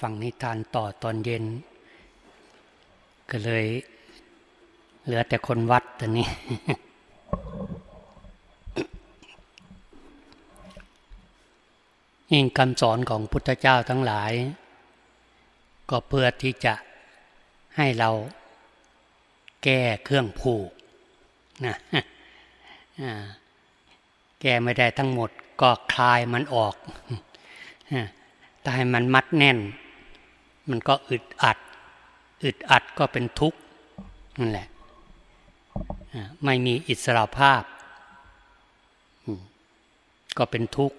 ฟังนิทานต่อตอนเย็น ก็เลย เหลือแต่คนวัดตอนนี้ ยิ่งคำสอนของพุทธเจ้าทั้งหลาย ก็เพื่อที่จะให้เราแก้เครื่องผูกนะแก้ไม่ได้ทั้งหมดก็คลายมันออกแต่ให้มันมัดแน่น มันก็อึดอัด อึดอัดก็เป็นทุกข์นั่นแหละไม่มีอิสระภาพ ก็เป็นทุกข์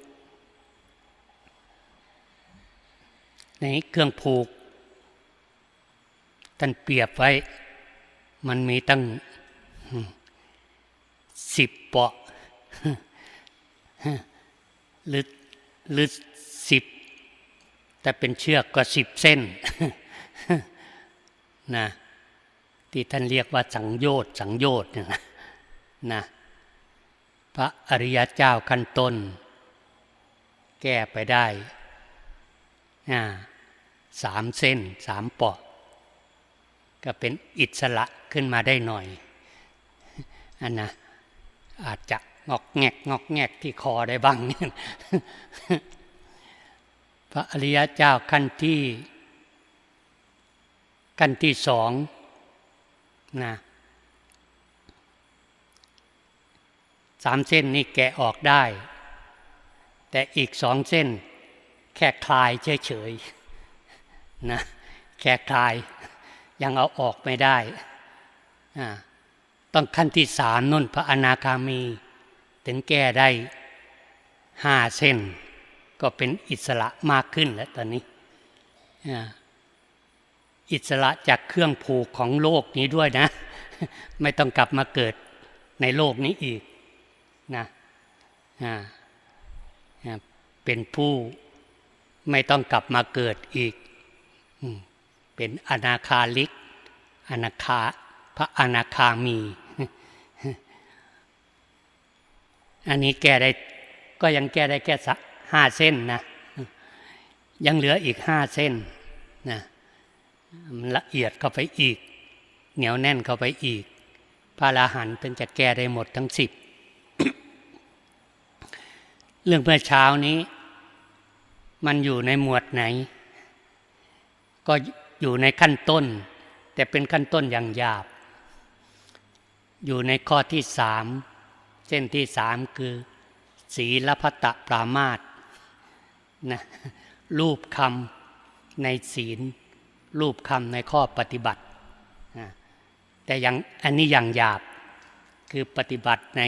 ในเครื่องผูกท่านเปรียบไว้ มันมีตั้งสิบเปาะหรือหรือสิบ แต่เป็นเชือกก็สิบเส้นนะที่ท่านเรียกว่าสังโยชน์สังโยชน์นี่นะนะพระอริยเจ้าขั้นต้น แก้ไปได้อ่าสามเส้นสามปาะก็เป็นอิสระขึ้นมาได้หน่อยอันนะอาจจะงอกแงกงอกแงกที่คอได้บ้าง พระอริยเจ้าขั้นที่ขั้นที่สองนะสามเส้นนี่แกะออกได้ แต่อีกสองเส้น แค่คลายเฉยๆนะแค่คลายยังเอาออกไม่ได้ ต้องขั้นที่สามนุ่นพระอนาคามี ถึงแก้ได้ห้าเส้น ก็เป็นอิสระมากขึ้นแล้วตอนนี้ อิสระจากเครื่องผูกของโลกนี้ด้วยนะ ไม่ต้องกลับมาเกิดในโลกนี้อีกนะเป็นผู้ไม่ต้องกลับมาเกิดอีก เป็นอนาคาลิก อนาคาพระอนาคามี อันนี้แก้ได้ก็ยังแก้ได้แค่สัก ห้าเส้นนะ ยังเหลืออีกห้าเส้นนะมันละเอียดเข้าไปอีก เหนียวแน่นเข้าไปอีก พระราหันเป็นจะแก้ได้หมดทั้งสิบเรื่องเมื่อเช้านี้ มันอยู่ในหมวดไหน ก็อยู่ในขั้นต้น แต่เป็นขั้นต้นอย่างหยาบ อยู่ในข้อที่สามเส้นที่สามคือ ศีลพัตะปรามาต นะรูปคำในศีล รูปคำในข้อปฏิบัติ แต่ยังอันนี้อย่างหยาบคือปฏิบัติใน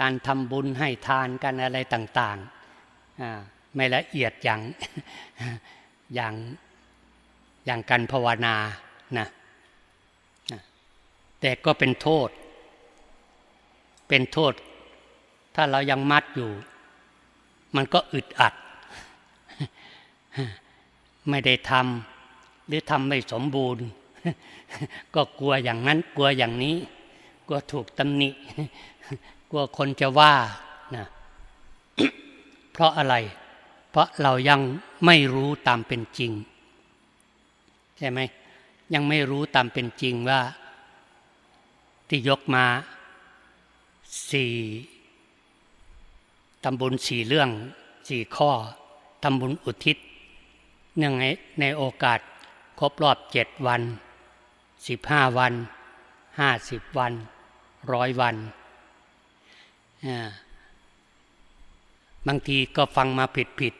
การทำบุญให้ทานกันอะไรต่างๆไม่ละเอียดอย่างอย่างอย่างการภาวนานะแต่ก็เป็นโทษ เป็นโทษ ถ้าเรายังมัดอยู่ มันก็อึดอัด ไม่ได้ทำหรือทำไม่สมบูรณ์ ก็กลัวอย่างนั้นกลัวอย่างนี้ กลัวถูกตำหนิ กลัวคนจะว่านะเพราะอะไร เพราะเรายังไม่รู้ตามเป็นจริง ใช่ไหมยังไม่รู้ตามเป็นจริงว่าที่ยกมาสี่ ทำบุญสี่เรื่องสี่ข้อทำบุญอุทิศเนื่องในในโอกาสครบรอบเจ็ดวันสิบห้าวันห้าสิบวันร้อยวัน บางทีก็ฟังมาผิดผิด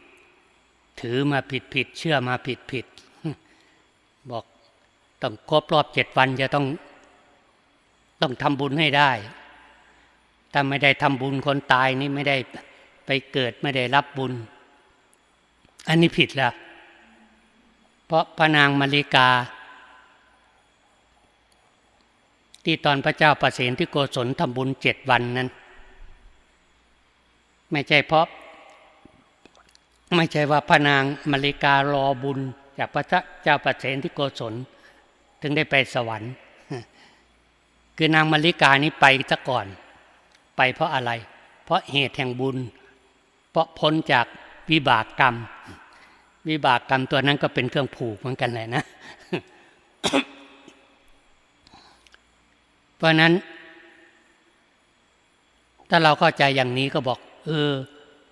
ถือมาผิดผิด เชื่อมาผิดผิด บอกต้องครบรอบเจ็ดวันจะต้อง ต้องทำบุญให้ได้ ถ้าไม่ได้ทำบุญคนตายนี่ไม่ได้ ไปเกิดไม่ได้รับบุญ อันนี้ผิดแล้วเพราะพระนางมาริกา ที่ตอนพระเจ้าประเสนที่โกศลทำบุญเจ็ดวันนั้น ไม่ใช่เพราะ ไม่ใช่ว่าพระนางมาริการอบุญ จากพระเจ้าประเสนที่โกศล ถึงได้ไปสวรรค์ คือนางมาริกานี้ไปซะก่อน ไปเพราะอะไร เพราะเหตุแห่งบุญ เพราะพ้นจากวิบากกรรม วิบากกรรมตัวนั้นก็เป็นเครื่องผูกเหมือนกันเลยนะ เพราะนั้น ถ้าเราเข้าใจอย่างนี้ก็บอก เออ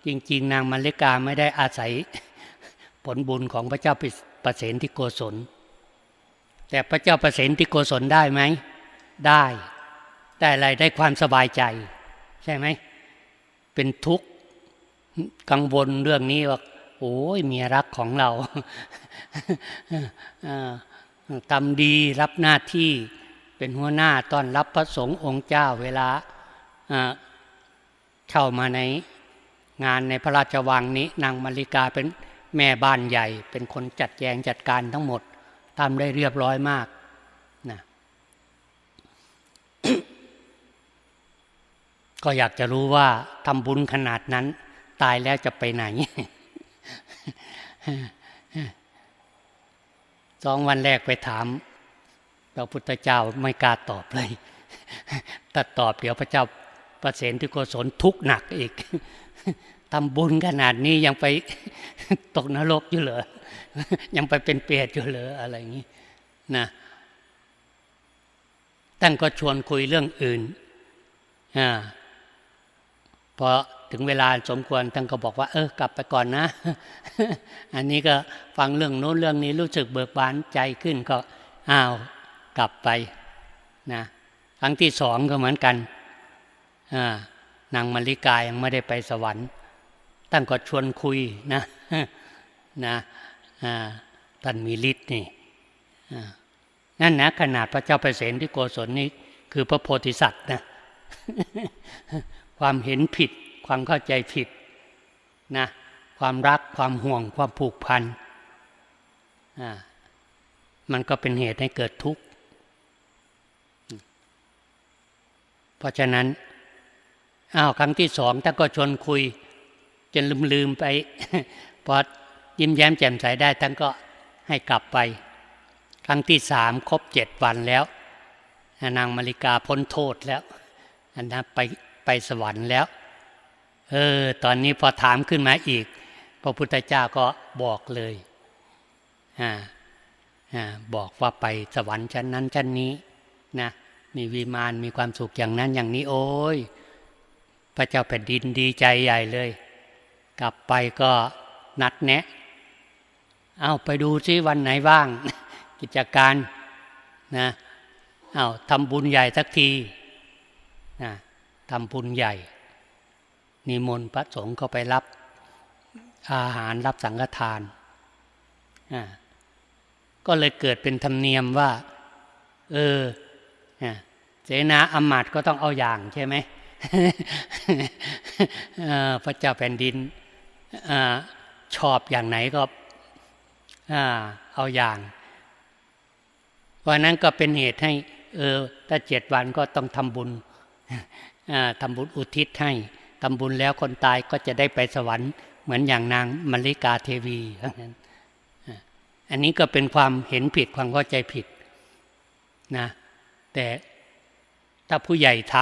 จริง ๆ นางมัลลิกาไม่ได้อาศัยผลบุญของพระเจ้าประเสนที่โกศล แต่พระเจ้าประเสนที่โกศลได้ไหม ได้ ได้อะไรได้ความสบายใจ ใช่ไหม เป็นทุกข์ กังวลเรื่องนี้ว่า โอ้ยเมียรักของเราทำดีรับหน้าที่เป็นหัวหน้าต้อนรับพระสงฆ์องค์เจ้าเวลาเข้ามาในงานในพระราชวังนี้ นางมาริกาเป็นแม่บ้านใหญ่ เป็นคนจัดแจงจัดการทั้งหมดทำได้เรียบร้อยมากนะก็อยากจะรู้ว่าทำบุญขนาดนั้น ตายแล้วจะไปไหนสองวันแรกไปถามพระพุทธเจ้าไม่กล้าตอบเลยถ้าตอบเดี๋ยวพระเจ้าประเสนที่โกศลทุกหนักอีกทำบุญขนาดนี้ยังไปตกนรกอยู่เหรอ ยังไปเป็นเปรตอยู่เหรออะไรอย่างนี้นะท่านก็ชวนคุยเรื่องอื่นอ่าพอ ถึงเวลาสมควรท่านก็บอกว่า เออกลับไปก่อนนะ อันนี้ก็ฟังเรื่องโน้นเรื่องนี้รู้สึกเบิกบานใจขึ้นก็อ้าวกลับไปนะครั้งที่สองก็เหมือนกันนางมาริกายังไม่ได้ไปสวรรค์ท่านก็ชวนคุยนะนะท่านมีฤทธิ์นี่นั่นนะขนาดพระเจ้าเปรตที่โกศลนี้คือพระโพธิสัตว์นะความเห็นผิด ความเข้าใจผิดนะความรักความห่วงความผูกพันมันก็เป็นเหตุให้เกิดทุกข์ เพราะฉะนั้นอ้าวครั้งที่สองถ้าก็ชวนคุย จนลืมลืมไปพอยิ้มแย้มแจ่มใสได้ท่านก็ให้กลับไป ครั้งที่สามครบเจ็ดวันแล้วนางมาริกาพ้นโทษแล้วอันนั้นไปไปสวรรค์แล้ว เออ ตอนนี้พอถามขึ้นมาอีก พระพุทธเจ้าก็บอกเลยอ่าอ่าบอกว่าไปสวรรค์ชั้นนั้นชั้นนี้นะมีวิมานมีความสุขอย่างนั้นอย่างนี้ โอ้ย พระเจ้าแผ่นดินดีใจใหญ่เลย กลับไปก็นัดแนะ เอาไปดูซิวันไหนว่าง กิจการนะเอาทำบุญใหญ่สักทีนะทำบุญใหญ่ นิมนต์พระสงฆ์ก็ไปรับอาหารรับสังฆทาน ก็เลยเกิดเป็นธรรมเนียมว่า เออเสนาอมาตก็ต้องเอาอย่างใช่ไหมพระเจ้าแผ่นดินอชอบอย่างไหนก็เอาอย่าง เพราะนั้นก็เป็นเหตุให้ เออถ้าเจ็ดวันก็ต้องทำบุญทำบุญอุทิศให้ ทำบุญแล้วคนตายก็จะได้ไปสวรรค์ เหมือนอย่างนางมริกาเทวีอันนี้ก็เป็นความเห็นผิดความเข้าใจผิดนะแต่ถ้าผู้ใหญ่ท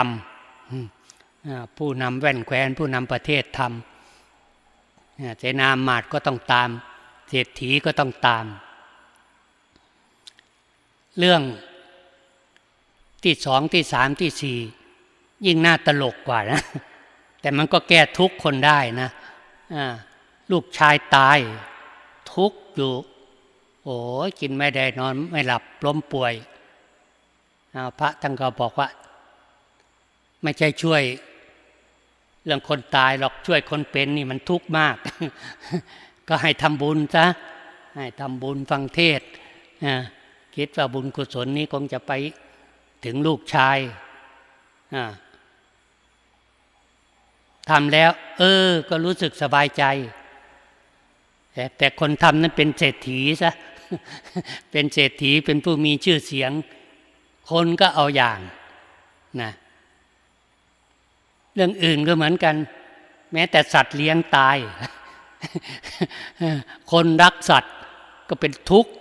ำผู้นำแว่นแคว้น ผู้นำประเทศทำเจนามาดก็ต้องตาม เศรษฐีก็ต้องตาม เรื่องที่สองที่สามที่สี่ยิ่งน่าตลกกว่านะ แต่มันก็แก้ทุกคนได้นะลูกชายตาย ทุกอยู่โอ้กินไม่ได้นอนไม่หลับล้มป่วยพระท่านก็บอกว่า ไม่ใช่ช่วย เรื่องคนตายหรอกช่วยคนเป็นนี่มันทุกข์มาก ก็ให้ทำบุญซะให้ทำบุญฟังเทศคิดว่าบุญกุศลนี้คงจะไปถึงลูกชาย ทำแล้ว เออ ก็รู้สึกสบายใจ แต่แต่คนทำนั้นเป็นเศรษฐีซะเป็นเศรษฐีเป็นผู้มีชื่อเสียง คนก็เอาอย่างนะเรื่องอื่นก็เหมือนกัน แม้แต่สัตว์เลี้ยงตาย คนรักสัตว์ก็เป็นทุกข์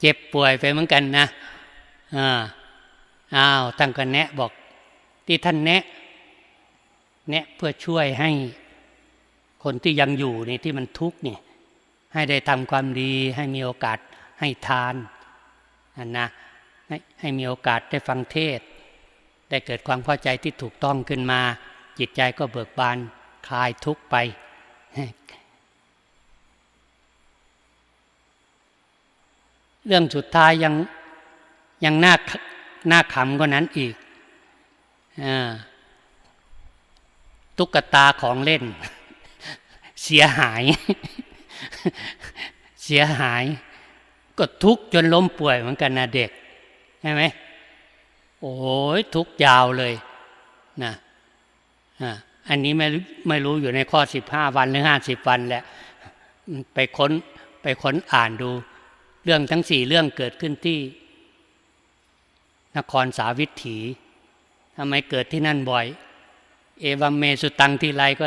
เจ็บป่วยไปเหมือนกันนะอ้าวตั้งกันแนะบอก ที่ท่านแนะ เนี่ยเพื่อช่วยให้คนที่ยังอยู่นี่ที่มันทุกข์เนี่ยให้ได้ทำความดีให้มีโอกาสให้ทานนนะให้ให้มีโอกาสได้ฟังเทศ ได้เกิดความเข้าใจที่ถูกต้องขึ้นมา จิตใจก็เบิกบานคลายทุกข์ไป เรื่องสุดท้ายยังยังน่าน่าขำกว่านั้นอีกอ่า ตุ๊กตาของเล่น เสียหาย เสียหาย ก็ทุกจนล้มป่วยเหมือนกันนะเด็กใช่ไหมโอ้ยทุกยาวเลยนะอันนี้ไม่ไม่รู้อยู่ในข้อสิบห้าวันหรือห้าสิบวันแหละไปค้นไปค้นอ่านดู เรื่องทั้งสี่เรื่องเกิดขึ้นที่ นครสาวิตถีทำไมเกิดที่นั่นบ่อย เอวัมเมสุตังที่ไรก็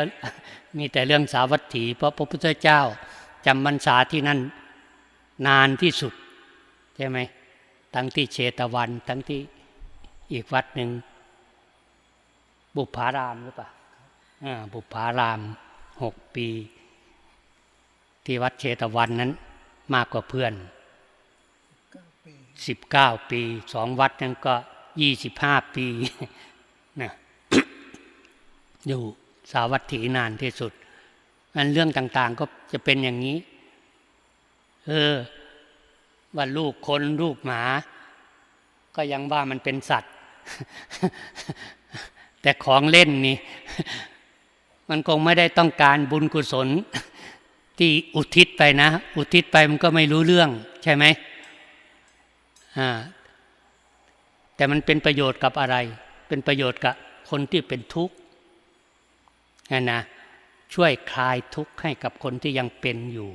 มีแต่เรื่องสาวัตถี เพราะพระพุทธเจ้าจำพรรษาที่นั่นนานที่สุด ใช่ไหมทั้งที่เชตวัน ทั้งที่อีกวัดหนึ่ง บุพารามหรือเปล่าบุพารามหกปี ที่วัดเชตวันนั้น มากกว่าเพื่อนสิบเก้าปีสองวัดนั้นก็ยี่สิบห้าปี อยู่สาวัตถีนานที่สุดอันเรื่องต่าง ๆ ก็จะเป็นอย่างนี้ เออ ว่าลูกคนลูกหมา ก็ยังว่ามันเป็นสัตว์ แต่ของเล่นนี่ มันคงไม่ได้ต้องการบุญกุศล ที่อุทิศไปนะ อุทิศไปมันก็ไม่รู้เรื่อง ใช่ไหมอ่าแต่มันเป็นประโยชน์กับอะไร เป็นประโยชน์กับคนที่เป็นทุกข์ นะนะช่วยคลายทุกข์ให้กับคนที่ยังเป็นอยู่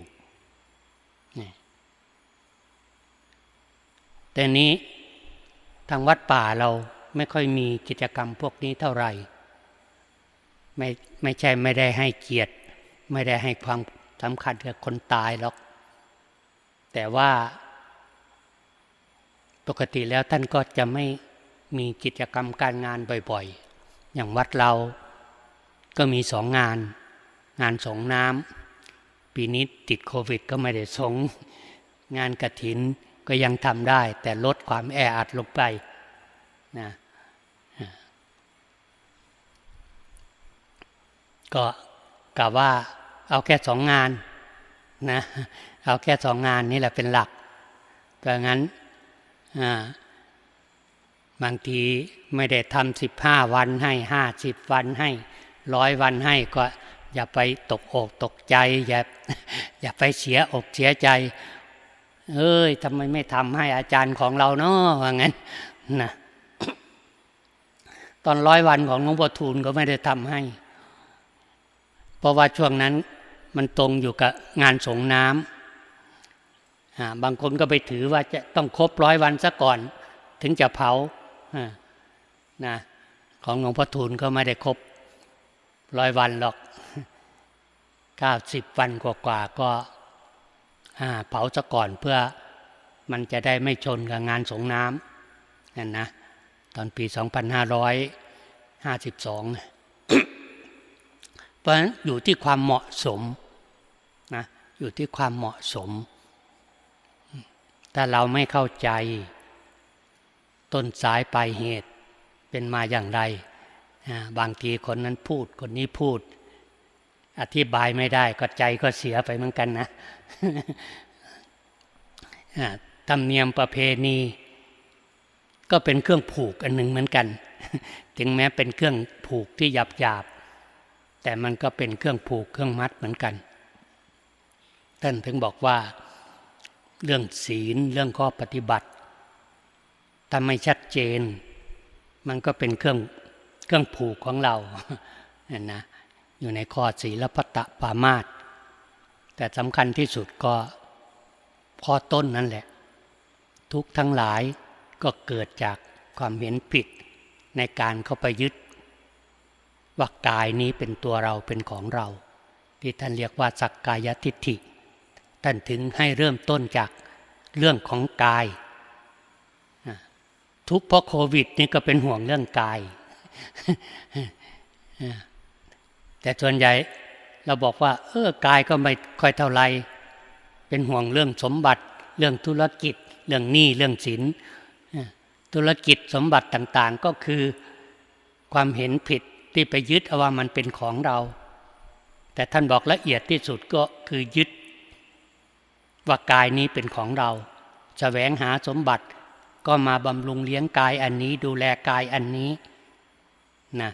แต่นี้ทางวัดป่าเราไม่ค่อยมีกิจกรรมพวกนี้เท่าไหร่ ไม่ไม่ใช่ไม่ได้ให้เกียรติ ไม่ได้ให้ความสำคัญกับคนตายหรอก แต่ว่า ปกติแล้วท่านก็จะไม่มีกิจกรรมการงานบ่อยๆ อย่างวัดเรา ก็มีสองงาน งานสงน้ำปีนี้ติดโควิด ก็ไม่ได้สง งานกระถินก็ยังทำได้ แต่ลดความแออัดลงไปนะก็กะว่าเอาแค่สองงานนะเอาแค่สองงานนี่แหละเป็นหลักดังนั้นบางทีไม่ได้ทำสิบห้าวันให้ห้าสิบวันให้ ร้อยวันให้ก็อย่าไปตกอกตกใจ อย่าอย่าไปเสียอกเสียใจ เอ้ยทำไมไม่ทำให้อาจารย์ของเราเนาะว่างั้นนะตอนร้อยวันของหลวงพ่อทูลก็ไม่ได้ทำให้ เพราะว่าช่วงนั้นมันตรงอยู่กับงานสงน้ำบางคนก็ไปถือว่าจะต้องครบร้อยวันซะก่อน ถึงจะเผานะของหลวงพ่อทูลก็ไม่ได้ครบ ร้อยวันหรอกเก้าสิบวันกว่าๆก็เผาซะก่อนเพื่อมันจะได้ไม่ชนกับงานสงน้ำนั่นนะ ตอนปี 2552 เพราะฉะนั้นอยู่ที่ความเหมาะสมนะอยู่ที่ความเหมาะสมถ้าเราไม่เข้าใจ ต้นสายปลายเหตุเป็นมาอย่างไร บางทีคนนั้นพูดคนนี้พูด อธิบายไม่ได้ก็ใจก็เสียไปเหมือนกันนะธรรมเนียมประเพณี ก็เป็นเครื่องผูกอันหนึ่งเหมือนกัน ถึงแม้เป็นเครื่องผูกที่หยาบหยาบแต่มันก็เป็นเครื่องผูกเครื่องมัดเหมือนกัน ท่านถึงบอกว่าเรื่องศีลเรื่องข้อปฏิบัติถ้าไม่ชัดเจน มันก็เป็นเครื่อง เครื่องผูกของเราเห็นนะอยู่ในข้อศีลพัตตปามาตแต่สำคัญที่สุดก็ข้อต้นนั่นแหละ ทุกทั้งหลายก็เกิดจากความเห็นผิดในการเข้าไปยึด ว่ากายนี้เป็นตัวเราเป็นของเรา ที่ท่านเรียกว่าสักกายทิฏฐิท่านถึงให้เริ่มต้นจากเรื่องของกาย ทุกเพราะโควิดนี่ก็เป็นห่วงเรื่องกาย แต่ส่วนใหญ่เราบอกว่า เออกายก็ไม่ค่อยเท่าไร เป็นห่วงเรื่องสมบัติ เรื่องธุรกิจ เรื่องหนี้เรื่องสินธุรกิจสมบัติต่างๆ ก็คือความเห็นผิดที่ไปยึดเอาว่ามันเป็นของเรา แต่ท่านบอกละเอียดที่สุดก็คือยึด ว่ากายนี้เป็นของเราแสวงหาสมบัติก็มาบำรุงเลี้ยงกายอันนี้ดูแลกายอันนี้ นะ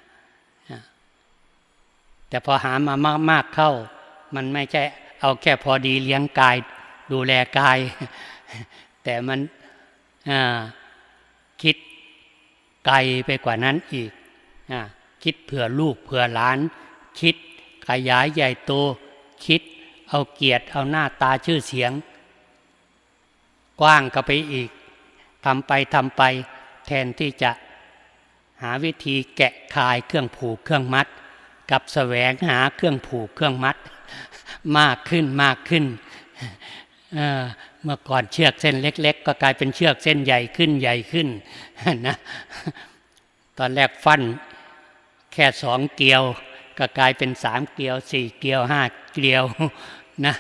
แต่พอหามามากๆเข้า มันไม่ใช่เอาแค่พอดีเลี้ยงกาย ดูแลกาย แต่มันคิดไกลไปกว่านั้นอีกอคิดเผื่อลูกเผื่อหลาน คิดขยายใหญ่โต คิดเอาเกียรติเอาหน้าตาชื่อเสียง กว้างก็ไปอีกทำไปทำไปแทนที่จะ หาวิธีแกะคายเครื่องผูกเครื่องมัด กับแสวงหาเครื่องผูกเครื่องมัด มากขึ้นมากขึ้นเเมื่อก่อนเชือกเส้นเล็ก ๆ ก็กลายเป็นเชือกเส้นใหญ่ขึ้นใหญ่ขึ้นนะตอนแรกฟันแค่สองเกลียว ก็กลายเป็นสามเกลียวสี่เกลียวห้าเกลียวนะ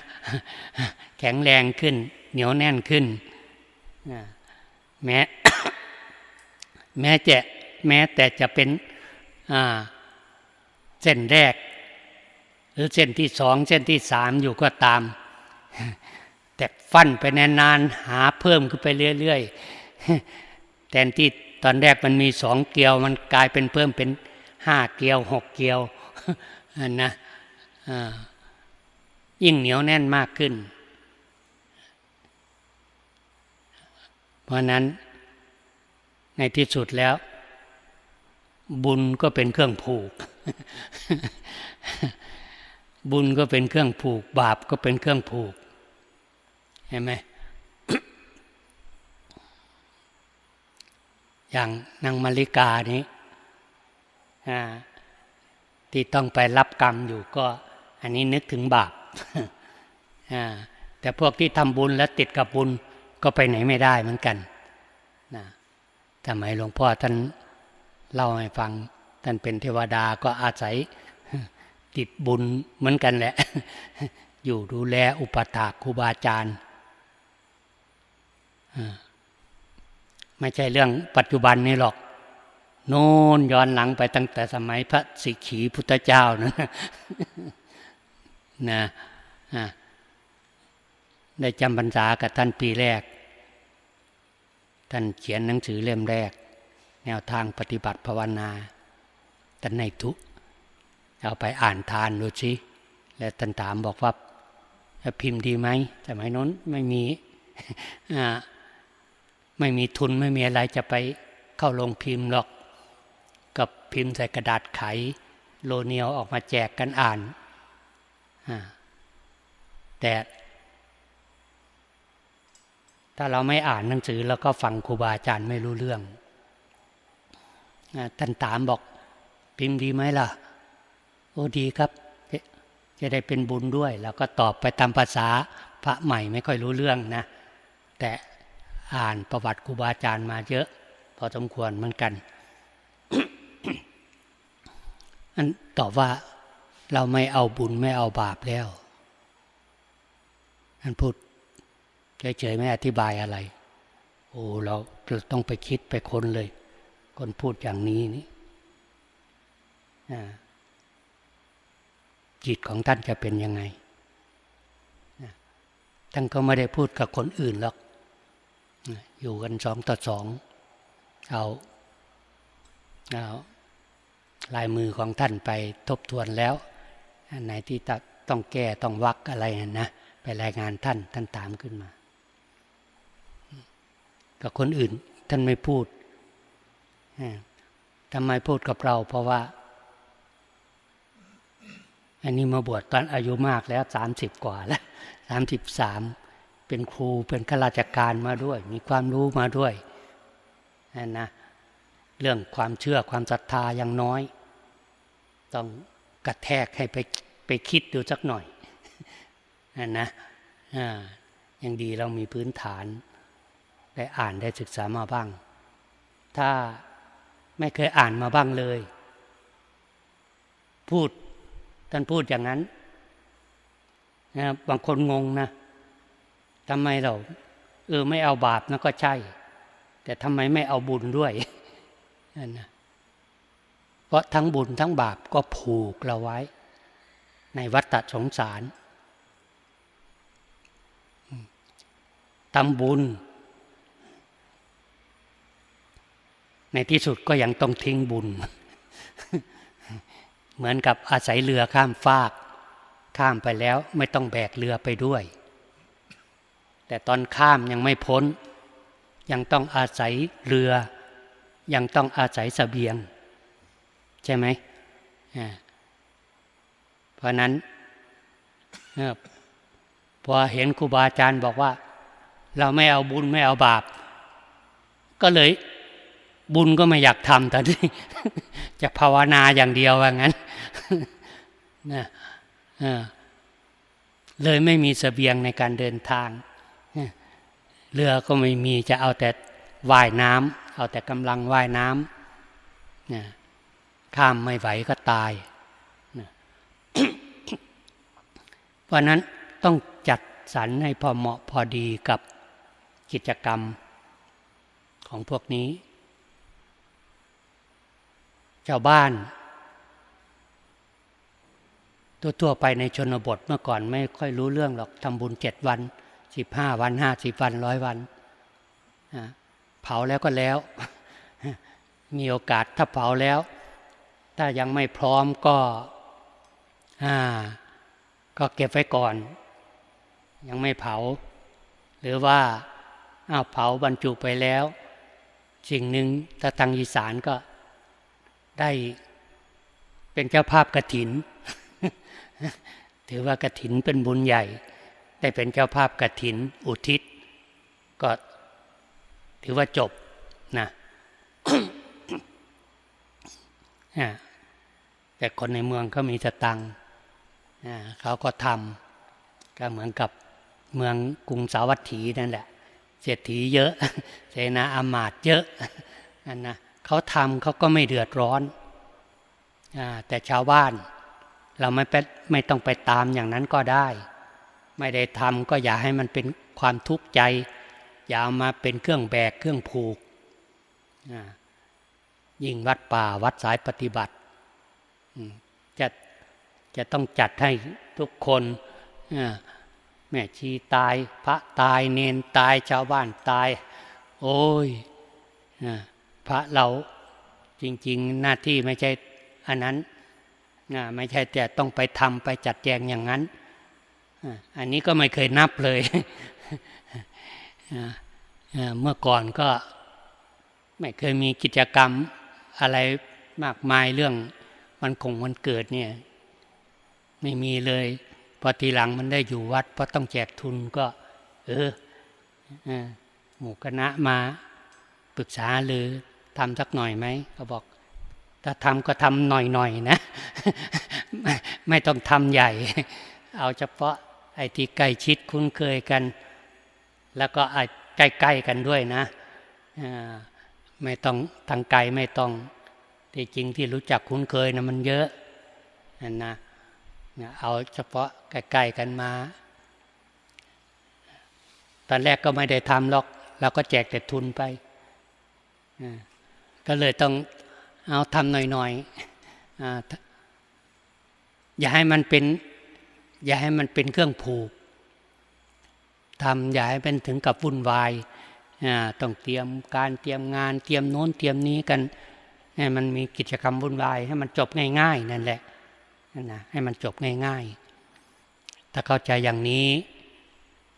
แข็งแรงขึ้น เหนียวแน่นขึ้นแม้แม้จะ แม้แต่จะเป็นเส้นแรก หรือเส้นที่สองเส้นที่สามอยู่ก็ตาม แต่ฟันไปนานๆหาเพิ่มขึ้นไปเรื่อยๆแทนที่ตอนแรกมันมีสองเกลียว มันกลายเป็นเพิ่มเป็นห้าเกลียวหกเกลียวนะยิ่งเหนียวแน่นมากขึ้น เพราะนั้นในที่สุดแล้ว บุญก็เป็นเครื่องผูก บุญก็เป็นเครื่องผูก บาปก็เป็นเครื่องผูก เห็นไหมอย่างนางมาริกานี้ที่ต้องไปรับกรรมอยู่ก็ อันนี้นึกถึงบาปแต่พวกที่ทำบุญแล้วติดกับบุญก็ไปไหนไม่ได้เหมือนกันนะทำไมหลวงพ่อท่าน เล่าให้ฟังท่านเป็นเทวดาก็อาศัยติดบุญเหมือนกันแหละ อยู่ดูแลอุปถากครูบาอาจารย์ไม่ใช่เรื่องปัจจุบันนี้หรอก โน่นย้อนหลังไปตั้งแต่สมัยพระสิกขีพุทธเจ้านะนะได้จำพรรษากับท่านปีแรก ท่านเขียนหนังสือเล่มแรก แนวทางปฏิบัติภาวนาท่านในทุเอาไปอ่านทานดูสิและท่านถามบอกว่าพิมพ์ดีไหมสมัยนั้นไม่มีไม่มีทุนไม่มีอะไรจะไปเข้าลงพิมพ์หรอก กับพิมพ์ใส่กระดาษไข โลเนียวออกมาแจกกันอ่านแต่ถ้าเราไม่อ่านหนังสือแล้วก็ฟังครูบาอาจารย์ไม่รู้เรื่อง ท่านถามบอก พิมพ์ดีไหมล่ะ โอ้ดีครับ จะได้เป็นบุญด้วย แล้วก็ตอบไปตามภาษาพระใหม่ไม่ค่อยรู้เรื่องนะ แต่อ่านประวัติครูบาอาจารย์มาเยอะ พอสมควรเหมือนกันอันตอบว่าเราไม่เอาบุญไม่เอาบาปแล้วอันพูดเฉยๆไม่อธิบายอะไร โอ้เราต้องไปคิดไปค้นเลย คนพูดอย่างนี้นี่จิตของท่านจะเป็นยังไงท่านก็ไม่ได้พูดกับคนอื่นหรอก อยู่กันสองต่อสอง เอาเอาลายมือของท่านไปทบทวนแล้วอันไหนที่ต้องแก้ต้องวักอะไรนะไปรายงานท่านท่านตามขึ้นมา กับคนอื่นท่านไม่พูด ทำไมพูดกับเรา เพราะว่า อันนี้มาบวชตอนอายุมากแล้วสามสิบกว่าแล้วสามสิบสามเป็นครูเป็นข้าราชการมาด้วย มีความรู้มาด้วยนะนะเรื่องความเชื่อความศรัทธายังน้อย ต้องกระแทกให้ไปไปคิดดูสักหน่อยนนะยังดีเรามีพื้นฐาน ได้อ่านได้ศึกษามาบ้าง ถ้า ไม่เคยอ่านมาบ้างเลย พูดท่านพูดอย่างนั้นนะบางคนงงนะทำไมเรา เออไม่เอาบาปนะก็ใช่ แต่ทำไมไม่เอาบุญด้วยนั่นนะเพราะทั้งบุญทั้งบาปก็ผูกเราไว้ ในวัฏสงสารทำบุญ ในที่สุดก็ยังต้องทิ้งบุญ เหมือนกับอาศัยเรือข้ามฟาก ข้ามไปแล้วไม่ต้องแบกเรือไปด้วย แต่ตอนข้ามยังไม่พ้น ยังต้องอาศัยเรือ ยังต้องอาศัยสเสบียง ใช่ไหมเพราะนั้นพอเห็นครูบาอาจารย์บอกว่า เราไม่เอาบุญไม่เอาบาป ก็เลย บุญก็ไม่อยากทำตอนนี้ จะภาวนาอย่างเดียวว่างั้นนะเลยไม่มีสเสบียงในการเดินทาง เรือก็ไม่มีจะเอาแต่ว่ายน้ำเอาแต่กำลังว่ายน้ำนะข้ามไม่ไหวก็ตายนะเพราะนั้นต้องจัดสรรให้พอเหมาะพอดีกับกิจกรรมของพวกนี้ ชาวบ้านตัวๆไปในชนบทเมื่อก่อนไม่ค่อยรู้เรื่องหรอกทำบุญเจ็ดวันสิบห้าวันห้าสิบวันร้อยวันเผาแล้วก็แล้ว มีโอกาสถ้าเผาแล้ว ถ้ายังไม่พร้อมก็ก็เก็บไว้ก่อน ยังไม่เผา หรือว่าอ้าวเผาบรรจุไปแล้ว สิ่งหนึ่งถ้าทางอีสานก็ ได้เป็นเจ้าภาพกระถิน ถือว่ากระถินเป็นบุญใหญ่ ได้เป็นเจ้าภาพกระถิน อุทิศ ก็ถือว่าจบนะแต่คนในเมืองก็มีสตังเขาก็ทำก็เหมือนกับเมืองกรุงสาวัตถีนั่นแหละเศรษฐีเยอะ เสนาอามาตย์เยอะนั่นนะ เขาทำเขาก็ไม่เดือดร้อนอแต่ชาวบ้านเราไม่ไปไม่ต้องไปตามอย่างนั้นก็ได้ ไม่ได้ทำก็อย่าให้มันเป็นความทุกข์ใจ อย่าเอามาเป็นเครื่องแบกเครื่องผูก ยิ่งวัดป่าวัดสายปฏิบัติจะจะต้องจัดให้ทุกคนแม่ชีตาย พระตายเนนตายชาวบ้านตาย โอ้ย พระเราจริง ๆ หน้าที่ไม่ใช่อันนั้นไม่ใช่แต่ต้องไปทำไปจัดแจงอย่างนั้น อันนี้ก็ไม่เคยนับเลย เมื่อก่อนก็ไม่เคยมีกิจกรรมอะไรมากมายเรื่องวันคงวันเกิดเนี่ย ไม่มีเลยพอทีหลังมันได้อยู่วัดเพราะต้องแจกทุนก็ เออหมู่คณะมาปรึกษาหรือ ทำสักหน่อยไหมเขาบอก ถ้าทำก็ทำหน่อยๆนะ ไม่ต้องทำใหญ่ เอาเฉพาะไอ้ที่ใกล้ชิดคุ้นเคยกัน แล้วก็ใกล้ๆกันด้วยนะไม่ต้องทางไกลไม่ต้องที่จริงที่รู้จักคุ้นเคยนะมันเยอะนั่นนะเอาเฉพาะใกล้ๆกันมาตอนแรกก็ไม่ได้ทำหรอก เราก็แจกแต่ทุนไป ก็เลยต้องเอาทำหน่อยๆอย่าให้มันเป็น อย่าให้มันเป็นเครื่องผูกทำอย่าให้เป็นถึงกับวุ่นวายต้องเตรียมการเตรียมงาน เตรียมโน้นเตรียมนี้กันให้มันมีกิจกรรมวุ่นวาย ให้มันจบง่าย ๆ นั่นแหละนะให้มันจบง่าย ๆ ถ้าเข้าใจอย่างนี้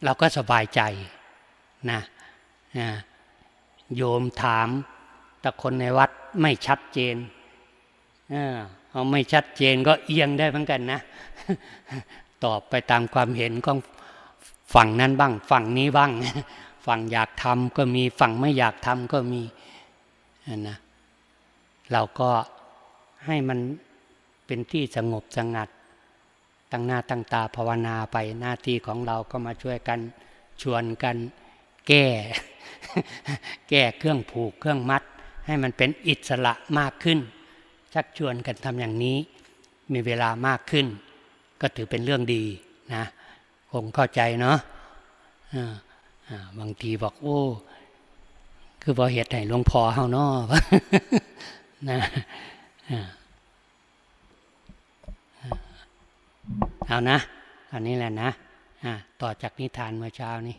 เราก็สบายใจนะโยมถาม แต่คนในวัดไม่ชัดเจนเอาไม่ชัดเจนก็เอียงได้เหมือนกันนะ ตอบไปตามความเห็นของฝั่งนั้นบ้าง ฝั่งนี้บ้าง ฝั่งอยากทำก็มีฝั่งไม่อยากทำก็มีนะเราก็ให้มันเป็นที่สงบสงัด ตั้งหน้าตั้งตาภาวนาไปหน้าที่ของเราก็มาช่วยกันชวนกัน แก้ แก้เครื่องผูกเครื่องมัด ให้มันเป็นอิสระมากขึ้น ชักชวนกันทำอย่างนี้ มีเวลามากขึ้น ก็ถือเป็นเรื่องดีนะคงเข้าใจเนาะบางทีบอกโอ้คือบ่เฮ็ดให้หลวงพ่อเฮาเนาะนะอ่าเอานะ อันนี้แหละนะต่อจากนิทานเมื่อเช้านี้